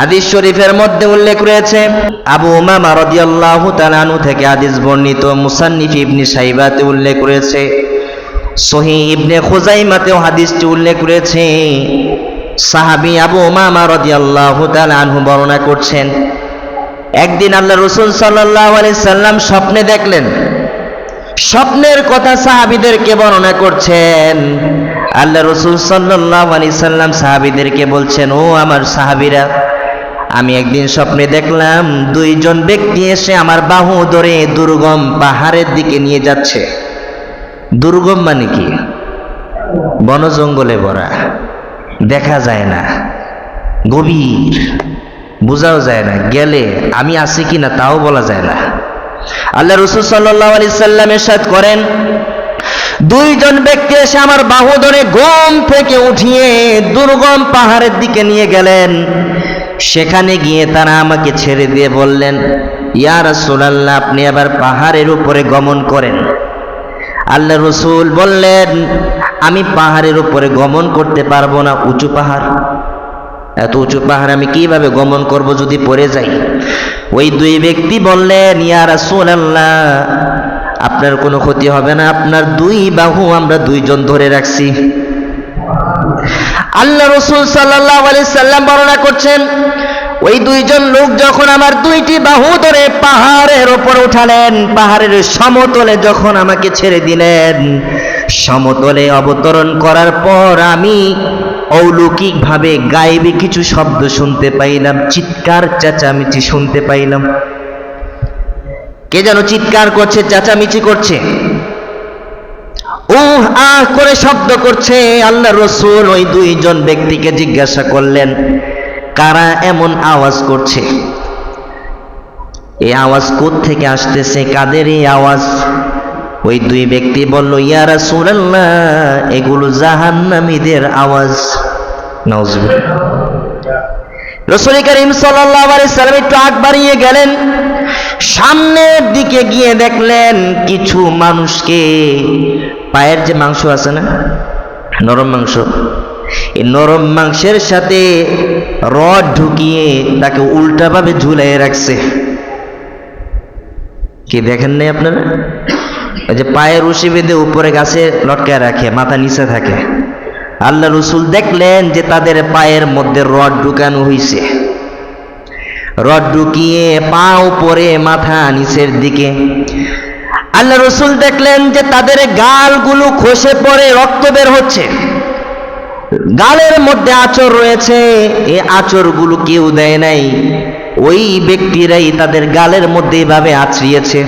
হাদিস শরীফের মধ্যে উল্লেখ রয়েছে, আবু উমামা রাদিয়াল্লাহু তাআলা আনহু থেকে হাদিস বর্ণিত মুসান্নিফ ইবনে সাইবাতে উল্লেখ রয়েছে সহি ইবনে খুজাইমাতেও হাদিসটি উল্লেখ রয়েছে। সাহাবী আবু উমামা রাদিয়াল্লাহু তাআলা আনহু বর্ণনা করছেন, একদিন আল্লাহ রসুল সাল্লাল্লাহু আলাইহি সাল্লাম স্বপ্নে দেখলেন, স্বপ্নের কথা সাহাবিদেরকে বর্ণনা করছেন। আল্লাহ রসুল সাল্লাহ আলি সাল্লাম সাহাবিদেরকে বলছেন, ও আমার সাহাবিরা আমি একদিন স্বপ্নে দেখলাম দুইজন ব্যক্তি এসে আমার বাহু ধরে দুর্গম পাহাড়ের দিকে নিয়ে যাচ্ছে। দুর্গম মানে কি? বন জঙ্গলে ভরা। দেখা যায় না। গভীর। বোঝাও যায় না, গেলে আমি আছি কি না তাও বলা যায় না। আল্লাহ রসুল সাল্লাহ আলি সাল্লাম এরশাদ করেন, দুইজন ব্যক্তি এসে আমার বাহু ধরে ঘুম থেকে উঠিয়ে দুর্গম পাহাড়ের দিকে নিয়ে গেলেন। সেখানে গিয়ে তারা আমাকে ছেড়ে দিয়ে বললেন, ইয়া রাসূলুল্লাহ, আপনি আবার পাহাড়ের উপরে গমন করেন। আল্লাহ রসুল বললেন, আমি পাহাড়ের উপরে গমন করতে পারব না, উঁচু পাহাড়। এত উঁচু পাহাড় আমি কীভাবে গমন করব যদি পড়ে যাই? ওই দুই ব্যক্তি বললেন, ইয়া রাসূলুল্লাহ, আপনার কোনো ক্ষতি হবে না, আপনার দুই বাহু আমরা দুইজন ধরে রাখছি। আল্লাহ রসুল সাল্লাল্লাহু আলি সাল্লাম বর্ণনা করছেন, ওই দুইজন লোক যখন আমার দুইটি বাহু ধরে পাহাড়ের ওপর উঠালেন, পাহাড়ের সমতলে যখন আমাকে ছেড়ে দিলেন, সমতলে অবতরণ করার পর আমি অলৌকিকভাবে গায়েবী কিছু শব্দ শুনতে পাইলাম, চিৎকার চেঁচামেচি শুনতে পাইলাম। কে যেন চিৎকার করছে, চেঁচামেচি করছে? ও আহ করে শব্দ করছে। আল্লাহ রসুল ওই দুইজন ব্যক্তিকে জিজ্ঞাসা করলেন, কারা এমন আওয়াজ করছে? এই আওয়াজ থেকে আসতেছে? কাদের এই আওয়াজ? ওই দুই ব্যক্তি বলল, ইয়া রাসূলুল্লাহ, এগুলো জাহান্নামীদের আওয়াজ। নাউজুবিল্লাহ। রসুল করিম সাল্লাল্লাহু আলাইহি সাল্লাম একটু আগ বাড়িয়ে গেলেন। সামনের দিকে গিয়ে দেখলেন কিছু মানুষকে, পায়ের যে মাংস আছে না, নরম মাংস, এই নরম মাংসের সাথে রড ঢুকিয়ে তাকে উল্টাভাবে ঝুলাই রাখছে। কি দেখেন নাই আপনারা? ওই যে পায়ের উশি বেঁধে উপরে গাছে লটকায় রাখে, মাথা নিচে থাকে। আল্লাহ রসুল দেখলেন যে তাদের পায়ের মধ্যে রড ঢুকানো হইছে। রড ঢুকিয়ে পা উপরে, মাথা নিচের দিকে। আল্লাহ রসুল দেখলেন যে তাদের গালগুলো খসে পড়ে, রক্ত বের হচ্ছে। গালের মধ্যে আচর রয়েছে এই আচরগুলো কেউ দেয় নাই। ওই ব্যক্তিরাই তাদের গালের মধ্যে এভাবে আছড়িয়েছে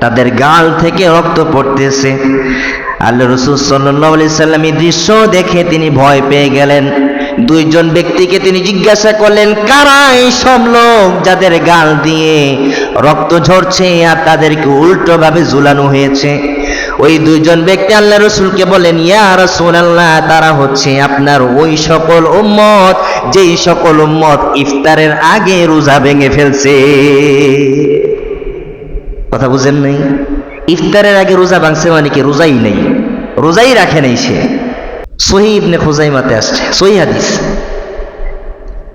তাদের গাল থেকে রক্ত পড়তেছে। আল্লাহ রসুল সাল্লাহ সাল্লাম এই দৃশ্য দেখে তিনি ভয় পেয়ে গেলেন। দুইজন ব্যক্তিকে তিনি জিজ্ঞাসা করলেন কারা এই সব লোক যাদের গাল দিয়ে রক্ত ঝরছে আর তাদেরকে উল্টোভাবে ঝুলানো হয়েছে? ওই দুইজন ব্যক্তি আল্লাহ রসুলকে বলেন, ইয়া রসুল আল্লাহ তারা হচ্ছে আপনার ওই সকল উম্মত, যেই সকল উম্মত ইফতারের আগে রোজা ভেঙে ফেলছে। কথা বুঝেন নাই? ইফতারের আগে রোজা ভাঙছে মানে কি? রোজাই নেই। রোজাই রাখে নাই সে। সহি ইবনে খুজাইমাতে আসছে সহি হাদিস।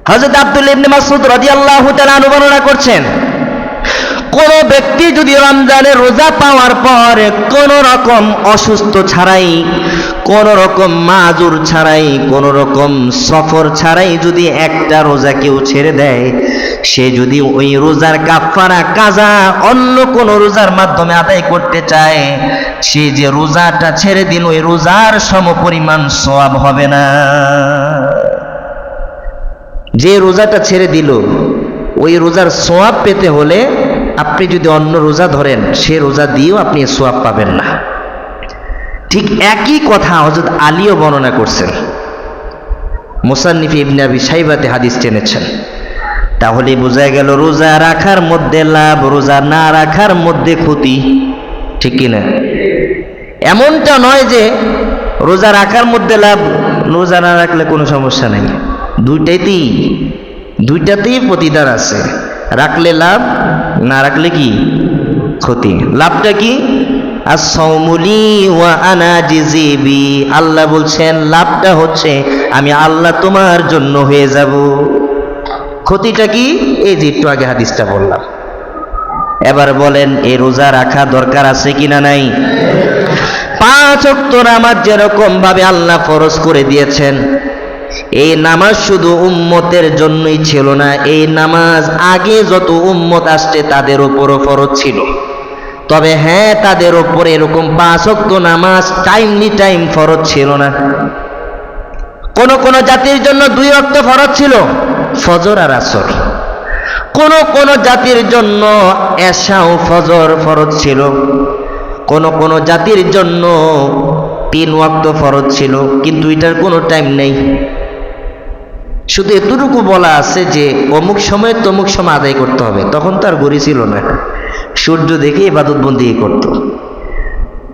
হযরত আব্দুল ইবনে মাসউদ রাদিয়াল্লাহু তাআলা বর্ণনা করছেন, কোন ব্যক্তি যদি রমজানের রোজা পাওয়ার পর কোন রকম অসুস্থ ছাড়াই, কোন রকম মাজুর ছাড়াই, কোন রকম সফর ছাড়াই যদি একটা রোজা কেউ ছেড়ে দেয় সে যদি ওই রোজার কাফারা কাজা অন্য কোন রোজার মাধ্যমে আদায় করতে চায়, সে যে রোজাটা ছেড়ে দিল, ওই রোজার সমপরিমাণ সওয়াব হবে না। যে রোজাটা ছেড়ে দিল, ওই রোজার সোয়াব পেতে হলে আপনি যদি অন্য রোজা ধরেন, সে রোজা দিয়েও আপনি সোয়াব পাবেন না। ঠিক একই কথা হজরত আলীও বর্ণনা করছেন। মোসান্নিফ ইবনে আবি সাইবাতে হাদিস টেনেছেন। তাহলে বোঝা গেল রোজা রাখার মধ্যে লাভ, রোজা না রাখার মধ্যে ক্ষতি। ঠিক কিনা এমনটা নয় যে রোজা রাখার মধ্যে লাভ, রোজা না রাখলে কোনো সমস্যা নেই। দুইটাইতেই, দুইটাতেই প্রতিদান আছে। রাখলে লাভ, না রাখলে কি? ক্ষতি। লাভটা কি? আল্লাহ বলছেন, লাভটা হচ্ছে, আমি আল্লাহ তোমার জন্য হয়ে যাব। ক্ষতিটা কি? এই যে একটু আগে হাদিসটা বললাম। এবার বলেন এই রোজা রাখা দরকার আছে কিনা নাই? পাঁচ অক্ত নামাজ যেরকম ভাবে আল্লাহ ফরজ করে দিয়েছেন, এই নামাজ শুধু উম্মতের জন্যই ছিল না, এই নামাজ আগে যত উম্মত আসছে তাদের উপরও ফরজ ছিল। তবে হ্যাঁ তাদের ওপর এরকম পাঁচ অক্ত নামাজ টাইমলি টাইম ফরজ ছিল না। কোন কোন জাতির জন্য দুই অক্ত ফরজ ছিল। ফজর আর আসর। কোন কোন জাতির জন্য এশা ও ফজর ফরজ ছিল। কোন কোন জাতির জন্য তিন ওয়াক্ত ফরজ ছিল, কিন্তু এটার কোনো টাইম নেই। শুধু এতটুকু বলা আছে যে, অমুক সময় তমুক সময় আদায় করতে হবে, তখন তার গড়ি ছিল না। সূর্য দেখে ইবাদত বন্দি করতো।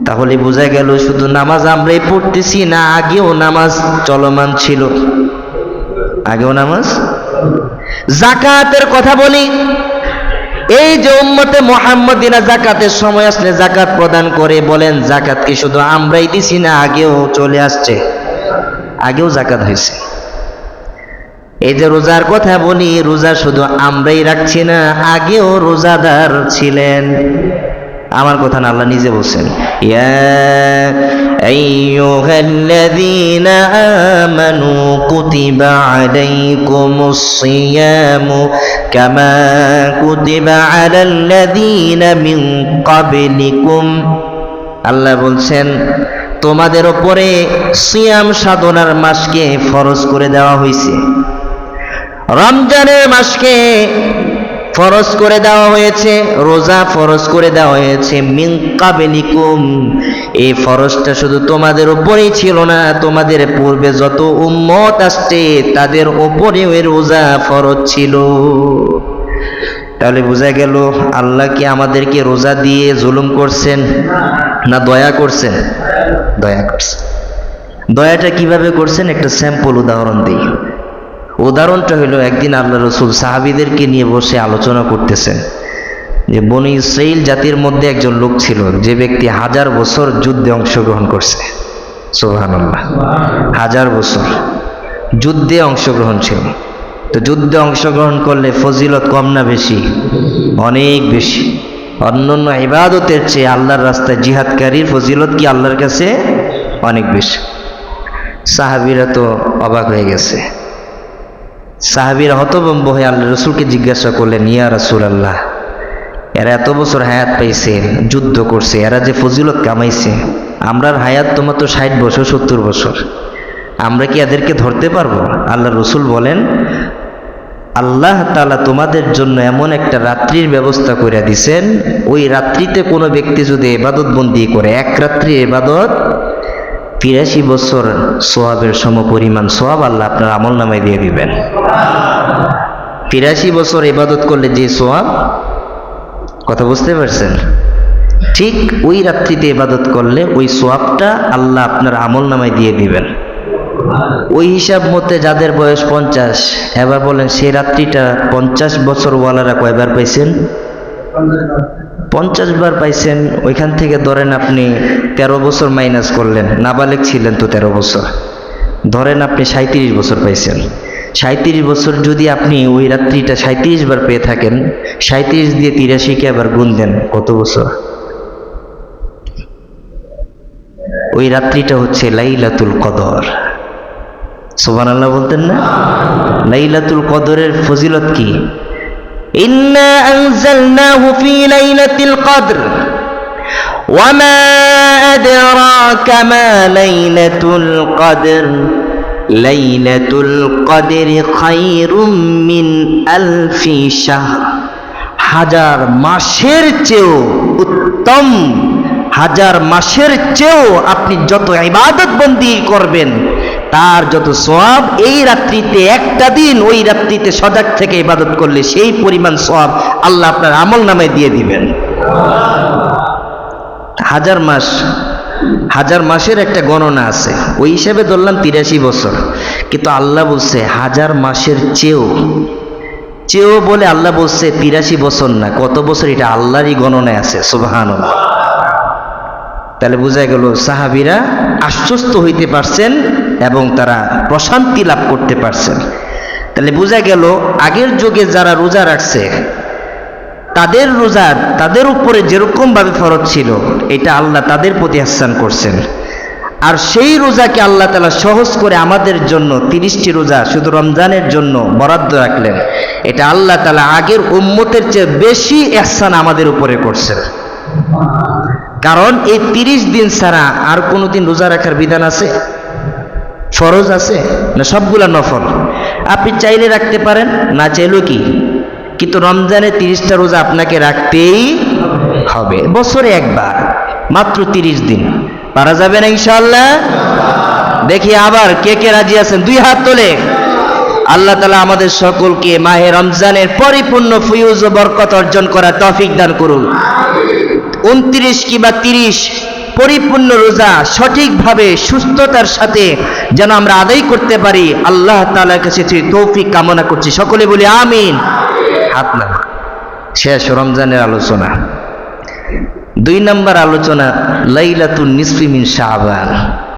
তাহলে বোঝা গেল শুধু নামাজ আমরাই পড়তেছি না, আগেও নামাজ চলমান ছিল। আগেও নামাজ জাকাতের কথা বলি। এই যে উম্মতে মোহাম্মদিনা জাকাতের সময় আসলে জাকাত প্রদান করে, বলেন, জাকাত কি শুধু আমরাই দিছি না, আগেও চলে আসছে? আগেও জাকাত হয়েছে। এই যে রোজার কথা বলি, রোজা শুধু আমরাই রাখছি না, আগেও রোজাদার ছিলেন। আমার কথা আল্লাহ নিজে বলছেন। কুতিবা কুতিবা আল্লাহ বলছেন, তোমাদের ওপরে সিয়াম সাধনার মাসকে ফরজ করে দেওয়া হয়েছে রমজানের মাসকে ফরজ করে দেওয়া হয়েছে, রোজা ফরজ করে দেওয়া হয়েছে মিঙ্কাবেলিকুম এই ফরজটা শুধু তোমাদের উপরেই ছিল না, তোমাদের পূর্বে যত উম্মত আসছে, তাদের ওপরেও এই রোজা ফরজ ছিল। তাহলে বোঝা গেল, আল্লাহ কি আমাদেরকে রোজা দিয়ে জুলুম করছেন না দয়া করছেন? দয়া করছেন। দয়াটা কীভাবে করছেন? একটা স্যাম্পল উদাহরণ দিই। উদাহরণটা হলো একদিন আল্লাহ রসুল সাহাবিদেরকে নিয়ে বসে আলোচনা করতেছেন যে বনি ইসরাইল জাতির মধ্যে একজন লোক ছিল যে ব্যক্তি হাজার বছর যুদ্ধে অংশগ্রহণ করছে। সোহানুল্লাহ হাজার বছর যুদ্ধে অংশগ্রহণ ছিল। তো যুদ্ধে অংশগ্রহণ করলে ফজিলত কম না বেশি? অনেক বেশি। অন্যান্য ইবাদতের চেয়ে আল্লাহর রাস্তায় জিহাদকারীর ফজিলত কি আল্লাহর কাছে? অনেক বেশি। সাহাবিরা তো অবাক হয়ে গেছে। সাহাবিরা হতবম্ব হয়ে আল্লাহ রসুলকে জিজ্ঞাসা করলেন, ইয়া রসুল আল্লাহ এরা এত বছর হায়াত পাইছে, যুদ্ধ করছে, এরা যে ফজিলত কামাইছে আমরার হায়াত তোমার তো ষাট বছর, সত্তর বছর। আমরা কি এদেরকে ধরতে পারব? আল্লাহ রসুল বলেন, আল্লাহ তালা তোমাদের জন্য এমন একটা রাত্রির ব্যবস্থা করে দিছেন, ওই রাত্রিতে কোনো ব্যক্তি যদি এবাদত বন্দি করে, এক রাত্রি এবাদত তিরাশি বছর সোয়াবের সম পরিমাণ সোয়াব আল্লাহ আপনার আমল নামায় দিয়ে দিবেন। তিরাশি বছর ইবাদত করলে যে সোয়াব, কথা বুঝতে পারছেন? ঠিক ওই রাত্রিতে ইবাদত করলে ওই সোয়াবটা আল্লাহ আপনার আমল নামায় দিয়ে দিবেন। ওই হিসাব মতে যাদের বয়স পঞ্চাশ, এবার বলেন সেই রাত্রিটা পঞ্চাশ বছর ওয়ালারা কয়বার পাইছেন? পঞ্চাশ বার পাইছেন, ওইখান থেকে ধরেন আপনি তেরো বছর মাইনাস করলেন, নাবালেক ছিলেন তো তেরো বছর। ধরেন আপনি সাঁত্রিশ বছর পাইছেন। সাঁত্রিশ বছর যদি আপনি ওই রাত্রিটা সাঁত্রিশ বার পেয়ে থাকেন সাঁত্রিশ দিয়ে তিরাশিকে আবার গুণ দেন, কত বছর? ওই রাত্রিটা হচ্ছে লাইলাতুল কদর। সোবান আল্লাহ বলতেন না? লাইলাতুল কদরের ফজিলত কি? ইন্না আনজালনাহু ফি লাইলাতিল কদর ওয়ামা আদরাকা মা লাইলাতুল কদর লাইলাতুল কদরি খায়রুম মিন আলফি শাহর হাজার মাসের চেয়েও উত্তম, হাজার মাসের চেয়েও আপনি যত ইবাদত বন্দি করবেন তার যত সব এই রাত্রিতে, একটা দিন ওই রাত্রিতে সজাগ থেকে ইবাদত করলে সেই পরিমাণ সব আল্লাহ আপনার আমল নামায় দিয়ে দিবেন। হাজার মাস, হাজার মাসের একটা গণনা আছে। ওই হিসাবে ধরলাম তিরাশি বছর। কিন্তু আল্লাহ বলছে, হাজার মাসের চেয়েও চেয়েও বলে আল্লাহ বলছে, তিরাশি বছর না, কত বছর এটা আল্লাহরই গণনায় আছে সুবাহান তাহলে বোঝা গেল, সাহাবিরা আশ্বস্ত হইতে পারছেন এবং তারা প্রশান্তি লাভ করতে পারছেন। তাহলে বোঝা গেল, আগের যুগে যারা রোজা রাখছে, তাদের রোজা তাদের উপরে যেরকম ভাবে ফরজ ছিল, এটা আল্লাহ তাদের প্রতি আহ্বান করছেন। আর সেই রোজাকে আল্লাহ তালা সহজ করে আমাদের জন্য তিরিশটি রোজা, শুধু রমজানের জন্য বরাদ্দ রাখলেন। এটা আল্লাহ তালা আগের উম্মতের চেয়ে বেশি এহসান আমাদের উপরে করছেন। কারণ এই তিরিশ দিন ছাড়া আর কোনো দিন রোজা রাখার বিধান আছে? ফরজ আছে না সবগুলা নফল? আপনি চাইলে রাখতে পারেন, না চাইলেও কি? কিন্তু রমজানে তিরিশটা রোজা আপনাকে রাখতেই হবে। বছরে একবার, মাত্র তিরিশ দিন। পারা যাবে না ইনশাল্লাহ দেখি আবার কে কে রাজি আছেন? দুই হাত তোলে। আল্লাহ তালা আমাদের সকলকে মাহে রমজানের পরিপূর্ণ ফুয়ুজ ও বরকত অর্জন করার তফিক দান করুন। উনত্রিশ কিংবা তিরিশ? পরিপূর্ণ রোজা সঠিকভাবে সুস্থতার সাথে যেন আমরা আদায় করতে পারি, আল্লাহ তালার কাছে তৌফিক কামনা করছি। সকলে বলি আমিন। হাত না শেষ রমজানের আলোচনা। দুই নম্বর আলোচনা, লাইলাতুন নিসফি মিন শাহবান